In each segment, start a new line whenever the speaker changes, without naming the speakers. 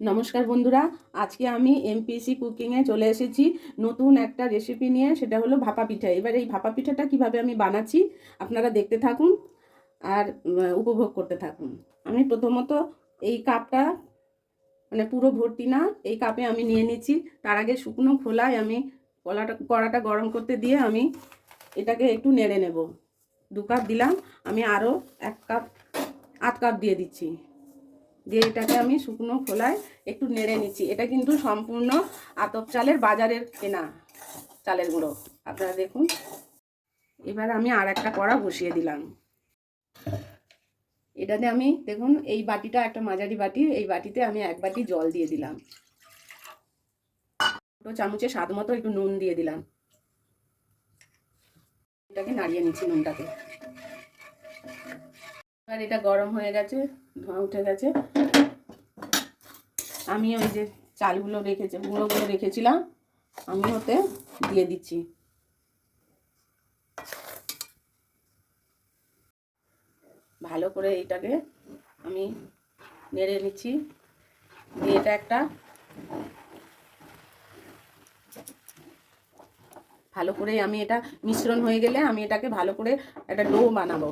নমস্কার বন্ধুরা, আজকে আমি এমপিসি কুকিংয়ে চলে এসেছি নতুন একটা রেসিপি নিয়ে, সেটা হলো ভাপা পিঠা। এবার এই ভাপা পিঠাটা কীভাবে আমি বানাচ্ছি আপনারা দেখতে থাকুন আর উপভোগ করতে থাকুন। আমি প্রথমত এই কাপটা মানে পুরো ভর্তি না, এই কাপে আমি নিয়ে নিচ্ছি। তার আগে শুকনো খোলায় আমি কলাটা, কড়াটা গরম করতে দিয়ে আমি এটাকে একটু নেড়ে নেব। দু কাপ দিলাম, আমি আরও এক কাপ, আধ কাপ দিয়ে দিচ্ছি। দিয়ে এটাকে আমি শুকনো খোলায় একটু নেড়ে নিচ্ছি। এটা কিন্তু সম্পূর্ণ আতপ চালের বাজারের কেনা চালের গুঁড়ো। আপনারা দেখুন। এবার আমি আর একটা কড়া বসিয়ে দিলাম। এটাতে আমি দেখুন, এই বাটিটা একটা মাঝারি বাটি, এই বাটিতে আমি এক বাটি জল দিয়ে দিলাম। ছোটো চামচে স্বাদ মতো একটু নুন দিয়ে দিলাম। এটাকে নাড়িয়ে নিচ্ছি নুনটাকে এবার এটা গরম হয়ে গেছে, ধোঁয়া উঠে গেছে। আমি ওই যে চালগুলো রেখেছি, গুঁড়োগুলো রেখেছিলাম, আমি ওতে দিয়ে দিচ্ছি। ভালো করে এটাকে আমি নেড়ে নিচ্ছি, দিয়ে এটা একটা ভালো করে আমি এটা মিশ্রণ হয়ে গেলে আমি এটাকে ভালো করে একটা ডো বানাবো।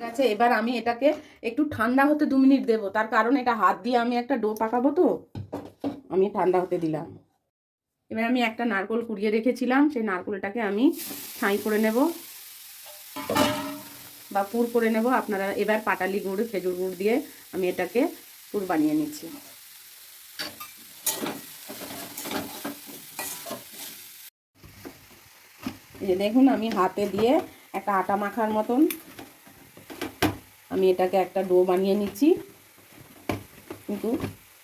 আছে, এবার আমি এটাকে একটু ঠান্ডা হতে দু মিনিট দেবো। তার কারণ এটা হাত দিয়ে আমি একটা ডো পাকাবো তো, আমি ঠান্ডা হতে দিলাম। এবার আমি একটা নারকোল কুড়িয়ে রেখেছিলাম, সেই নারকোলটাকে আমি ছাই করে নেব বা পুর করে নেব। আপনারা এবার পাটালি গুড়, খেজুর গুড় দিয়ে আমি এটাকে পুর বানিয়ে নিচ্ছি। দেখুন, আমি হাতে দিয়ে একটা আটা মাখার মতন আমি এটাকে একটা ডো বানিয়ে নিচ্ছি। কিন্তু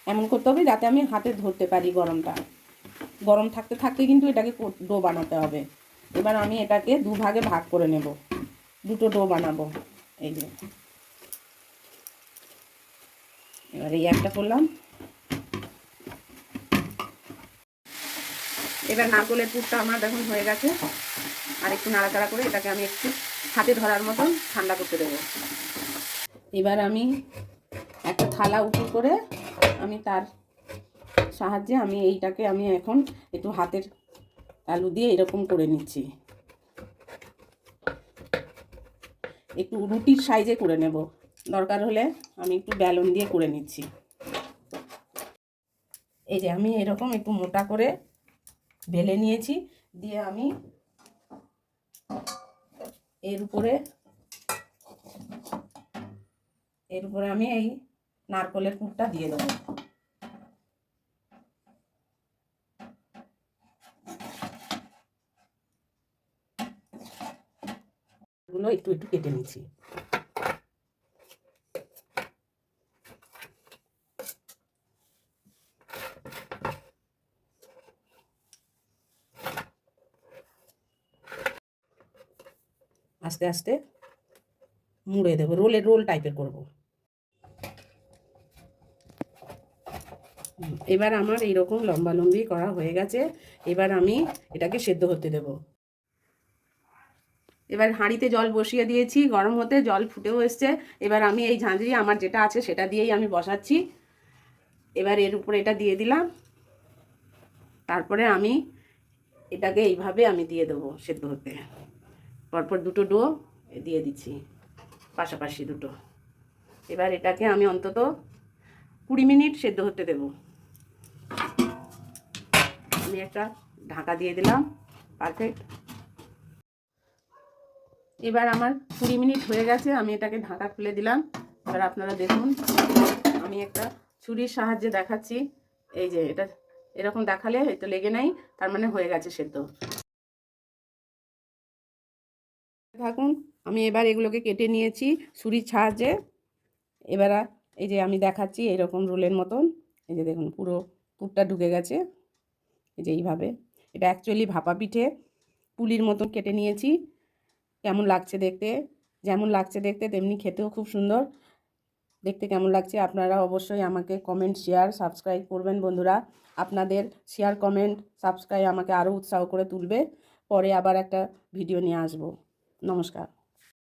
এমন করতে হবে যাতে আমি হাতে ধরতে পারি গরমটা। গরম থাকতে থাকতে কিন্তু এটাকে ডো বানাতে হবে। এবার আমি এটাকে দুভাগে ভাগ করে নেব। দুটো ডো বানাবো। এই যে। এবার এই একটা করলাম। এবার নারকলের পুরটা আমার দেখুন হয়ে গেছে। আর একটু নাড়াচাড়া করে এটাকে আমি একটু হাতে ধরার মতন ঠান্ডা করতে দেবো। এবার আমি একটা থালা উঁচু করে আমি তার সাহায্যে আমি এইটাকে আমি এখন একটু হাতের আলু দিয়ে এরকম করে নিচ্ছি। একটু রুটির সাইজে করে নেব। দরকার হলে আমি একটু ব্যালন দিয়ে করে নিচ্ছি। এই যে আমি এরকম একটু মোটা করে বেলে নিয়েছি। দিয়ে আমি এর উপরে এর উপরে আমি এই নারকলের পুরটা দিয়ে দেবো। গুলো একটু একটু কেটে নিচ্ছি। আস্তে আস্তে মুড়ে দেবো রোলের রোল টাইপের করব। এবার আমার এইরকম লম্বা লম্বি করা হয়ে গেছে। এবার আমি এটাকে সেদ্ধ হতে দেব। এবার হাঁড়িতে জল বসিয়ে দিয়েছি। গরম হতে জল ফুটেও এসছে। এবার আমি এই ঝাঁঝরি আমার যেটা আছে সেটা দিয়েই আমি বসাচ্ছি। এবার এর উপরে এটা দিয়ে দিলাম। তারপরে আমি এটাকে এইভাবে আমি দিয়ে দেবো সেদ্ধ হতে। পরপর দুটো ডো দিয়ে দিচ্ছি, পাশাপাশি দুটো। এবার এটাকে আমি অন্তত কুড়ি মিনিট সেদ্ধ হতে দেব। আমি একটা ঢাকা দিয়ে দিলাম পারফেক্ট এবার আমার কুড়ি মিনিট হয়ে গেছে, আমি এটাকে ঢাকা খুলে দিলাম। এবার আপনারা দেখুন, আমি একটা ছুরির সাহায্যে দেখাচ্ছি। এই যে এটা, এরকম দেখালে হয়তো লেগে নাই, তার মানে হয়ে গেছে সেদ্ধ। থাকুন, আমি এবার এগুলোকে কেটে নিয়েছি ছুরির সাহায্যে। এবার এই যে আমি দেখাচ্ছি এরকম রোলের মতন। এই যে দেখুন, পুরো পুরটা ঢুকে গেছে। এই যে এইভাবে। এটা অ্যাকচুয়ালি ভাপা পিঠে পুলির মতন কেটে নিয়েছি। কেমন লাগছে দেখতে? যেমন লাগছে দেখতে, তেমনি খেতেও খুব সুন্দর। দেখতে কেমন লাগছে? আপনারা অবশ্যই আমাকে কমেন্ট শেয়ার সাবস্ক্রাইব করবেন বন্ধুরা। আপনাদের শেয়ার কমেন্ট সাবস্ক্রাইব আমাকে আরও উৎসাহ করে তুলবে। পরে আবার একটা ভিডিও নিয়ে আসব। নমস্কার।